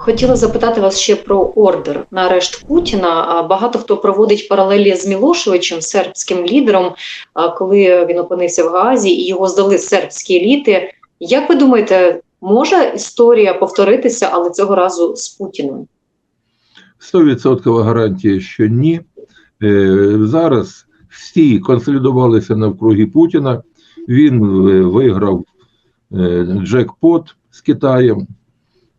Хотіла запитати вас ще про ордер на арешт Путіна. Багато хто проводить паралелі з Мілошевичем, сербським лідером, коли він опинився в Гаазі і його здали сербські еліти. Як ви думаєте, може історія повторитися, але цього разу з Путіним? 100% гарантія, що ні. Е, Зараз всі консолідувалися навкруги Путіна. Він е, виграв е, джекпот з Китаєм.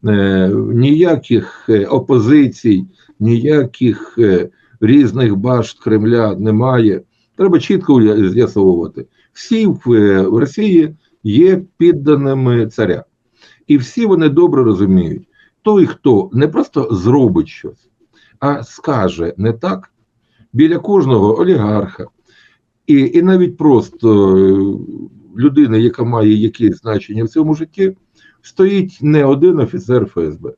Е, Ніяких е, опозицій, ніяких е, різних башт Кремля немає. Треба чітко з'ясовувати. Всі в Росії є підданими царя. І всі вони добре розуміють, той, хто не просто зробить щось, а скаже не так біля кожного олігарха, і, і навіть просто людини, яка має якесь значення в цьому житті, стоїть не один офіцер ФСБ.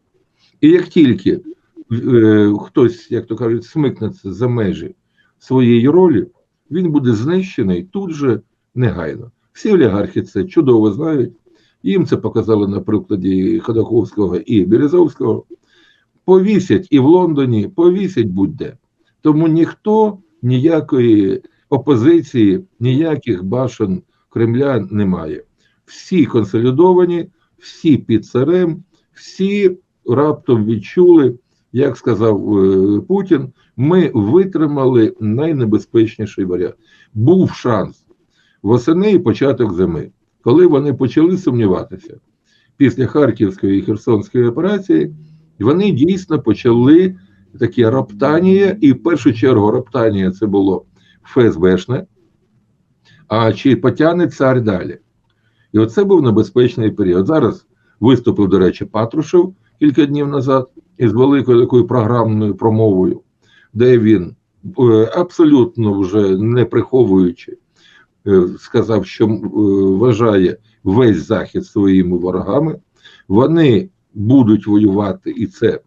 І як тільки е, хтось, як то кажуть, смикнеться за межі своєї ролі, він буде знищений тут же негайно. Всі олігархи це чудово знають. Їм це показали на прикладі Ходоковського і Березовського. Повісять і в Лондоні, повісять будь-де. Тому ніхто ніякої опозиції, ніяких башен Кремля немає. Всі консолідовані, всі під царем, всі раптом відчули, як сказав е, Путін, ми витримали найнебезпечніший варіант. Був шанс восени і початок зими, коли вони почали сумніватися після Харківської і Херсонської операції, вони дійсно почали такі роптанія, і в першу чергу роптанія це було ФСБшне, а чи потягне цар далі? І оце був небезпечний період. Зараз виступив, до речі, Патрушев кілька днів назад із великою такою програмною промовою, де він е, абсолютно вже не приховуючи, е, сказав, що е, вважає весь захід своїми ворогами. Вони будуть воювати, і це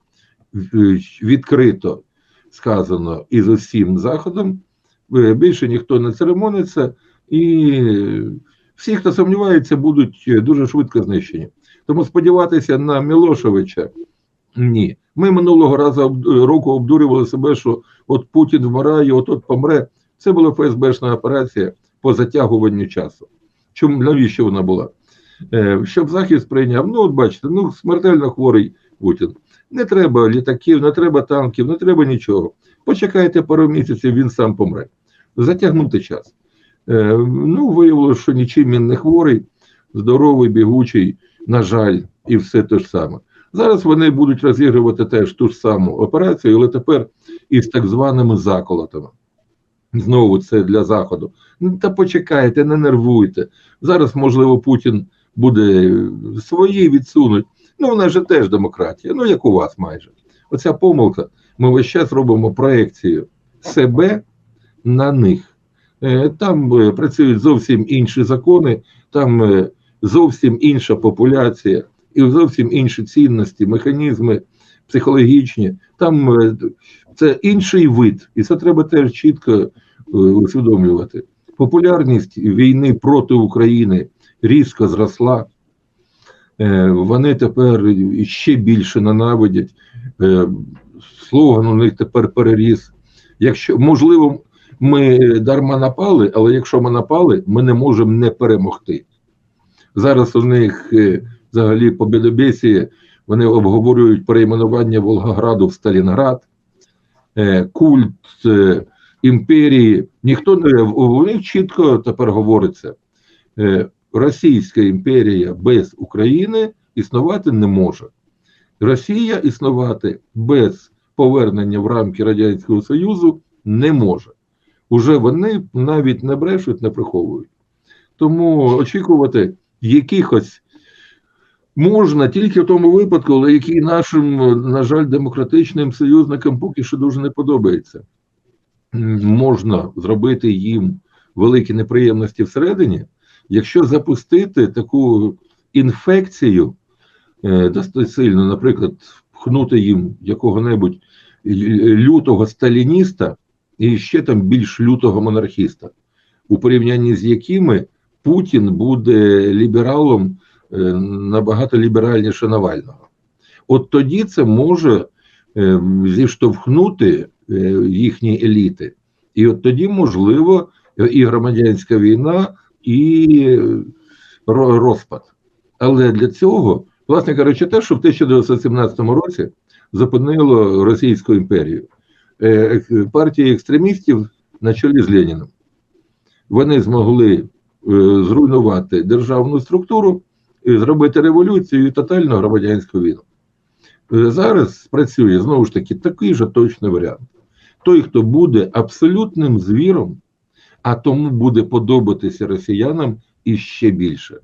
відкрито сказано і з усім заходом. Більше ніхто не церемониться, і всі, хто сумнівається, будуть е, дуже швидко знищені. Тому сподіватися на Мілошевича ні. Ми минулого разу року обдурювали себе, що от Путін вмирає, от от помре. Це була ФСБшна операція по затягуванню часу. Чому навіщо вона була? Е, щоб захід сприйняв, ну от бачите, ну смертельно хворий Путін. Не треба літаків, не треба танків, не треба нічого. Почекайте пару місяців, він сам помре. Затягнути час. Е, ну, виявилося, що нічим він не хворий, здоровий, бігучий, на жаль, і все те ж саме. Зараз вони будуть розігрувати теж ту ж саму операцію, але тепер із так званими заколотами. Знову це для Заходу. Ну, та почекайте, не нервуйте. Зараз, можливо, Путін буде свої відсунуть. Ну, вона ж теж демократія, ну як у вас майже. Оця помилка. Ми весь час робимо проекцію себе на них. Е, Там е, працюють зовсім інші закони, там е, зовсім інша популяція і зовсім інші цінності, механізми психологічні. Там це інший вид, і це треба теж чітко усвідомлювати. Популярність війни проти України різко зросла. Вони тепер ще більше ненавидять. Слоган у них тепер переріс. Якщо можливо, ми дарма напали, але якщо ми напали, ми не можемо не перемогти. Зараз у них е, взагалі по Бєдобєсі вони обговорюють перейменування Волгограду в Сталінград, е, культ е, імперії. Ніхто не у чітко тепер говориться: Російська імперія без України існувати не може. Росія існувати без повернення в рамки Радянського Союзу не може. Уже вони навіть не брешуть, не приховують. Тому очікувати якихось можна тільки в тому випадку, але який нашим, на жаль, демократичним союзникам поки що дуже не подобається. Можна зробити їм великі неприємності всередині, якщо запустити таку інфекцію е, досить сильно, наприклад, пхнути їм якого-небудь лютого сталініста і ще там більш лютого монархіста, у порівнянні з якими Путін буде лібералом е, набагато ліберальніше Навального. От тоді це може е, зіштовхнути е, їхні еліти. І от тоді, можливо, і громадянська війна, і розпад. Але для цього, власне кажучи, те, що в 1917 році зупинило Російську імперію, партії екстремістів на чолі з Леніном. Вони змогли е, зруйнувати державну структуру, зробити революцію і тотальну громадянську війну. Е, Зараз працює знову ж таки такий же точний варіант. Той, хто буде абсолютним звіром, а тому буде подобатися росіянам іще більше.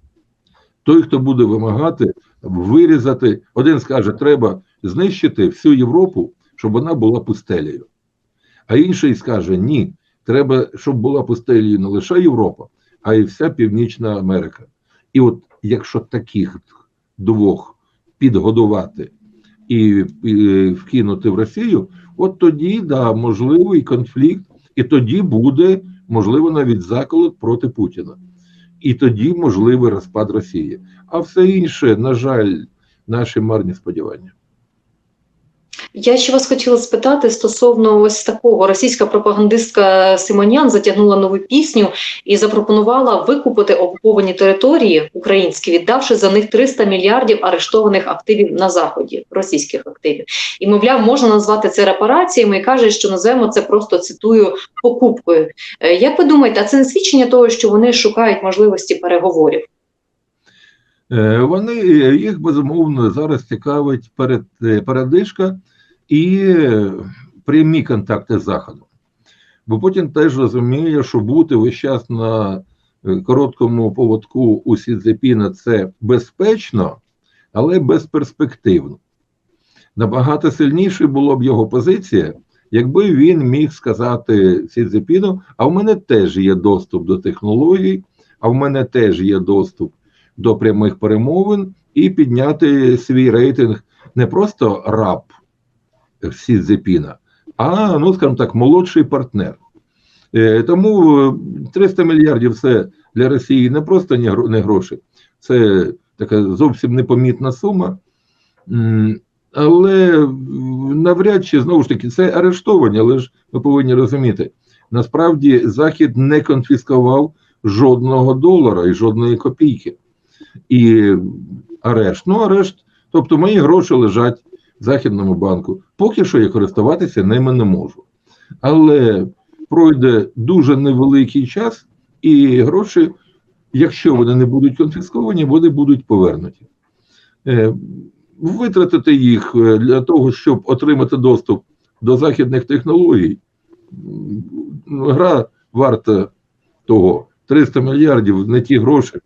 Той, хто буде вимагати вирізати, один скаже, треба знищити всю Європу, щоб вона була пустелею. А інший скаже, ні, треба, щоб була пустелею не лише Європа, а й вся Північна Америка. І от якщо таких двох підгодувати і, і вкинути в Росію, от тоді да, можливий конфлікт, і тоді буде можливо навіть заколот проти Путіна. І тоді можливий розпад Росії. А все інше, на жаль, наші марні сподівання. Я ще вас хотіла спитати стосовно ось такого. Російська пропагандистка Симонян затягнула нову пісню і запропонувала викупити окуповані території українські, віддавши за них 300 мільярдів арештованих активів на заході, російських активів. І мовляв, можна назвати це репараціями і каже, що називаємо це просто цитую покупкою. Е, Як ви думаєте, а це не свідчення того, що вони шукають можливості переговорів? Е, Вони е, їх безумовно зараз цікавить перед, передишка і прямі контакти з Заходом. Бо Путін теж розуміє, що бути весь час на е, короткому поводку у Сідзепіна це безпечно, але безперспективно. Набагато сильніше було б його позиція, якби він міг сказати Сідзепіну, а в мене теж є доступ до технологій, а в мене теж є доступ до прямих перемовин і підняти свій рейтинг не просто раб Сідзепіна, а, ну, скажімо так, молодший партнер. Е, Тому е, 300 мільярдів це для Росії не просто не гроші, це така зовсім непомітна сума. Але навряд чи знову ж таки це арештовані, але ж ми повинні розуміти, насправді Захід не конфіскував жодного долара і жодної копійки. І арешт. Ну, арешт, тобто мої гроші лежать Західному банку. Поки що я користуватися ними не можу. Але пройде дуже невеликий час, і гроші, якщо вони не будуть конфісковані, вони будуть повернуті. Е, Витратити їх е, для того, щоб отримати доступ до західних технологій, гра варта того 300 мільярдів не ті гроші,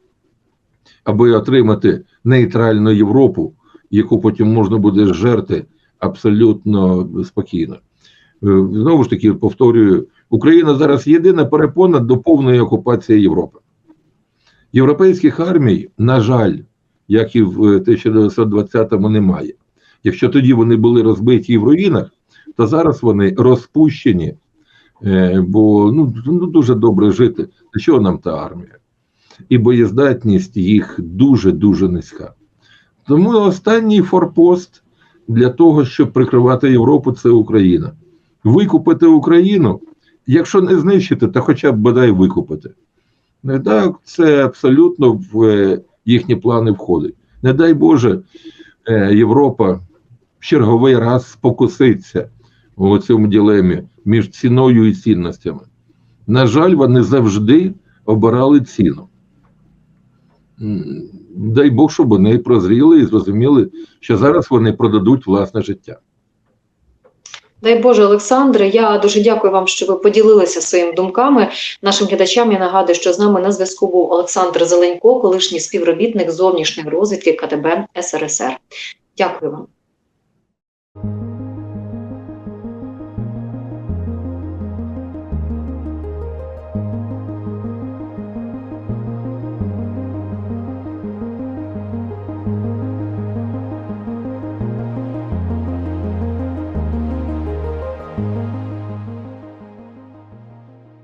аби отримати нейтральну Європу, яку потім можна буде жерти абсолютно спокійно. Е, Знову ж таки, повторюю, Україна зараз єдина перепона до повної окупації Європи. Європейських армій, на жаль, як і в 1920-му, немає. Якщо тоді вони були розбиті і в руїнах, то зараз вони розпущені, е, бо ну, ну дуже добре жити. Для чого нам та армія? І боєздатність їх дуже-дуже низька. Тому останній форпост для того, щоб прикривати Європу, це Україна. Викупити Україну, якщо не знищити, то хоча б бодай викупити. Не так, це абсолютно в е, їхні плани входить. Не дай Боже, е, Європа в черговий раз спокуситься у цьому ділемі між ціною і цінностями. На жаль, вони завжди обирали ціну. Дай Бог, щоб вони прозріли і зрозуміли, що зараз вони продадуть власне життя. Дай Боже, Олександре, я дуже дякую вам, що ви поділилися своїми думками. Нашим глядачам я нагадую, що з нами на зв'язку був Олександр Зеленько, колишній співробітник зовнішньої розвідки КТБ СРСР. Дякую вам.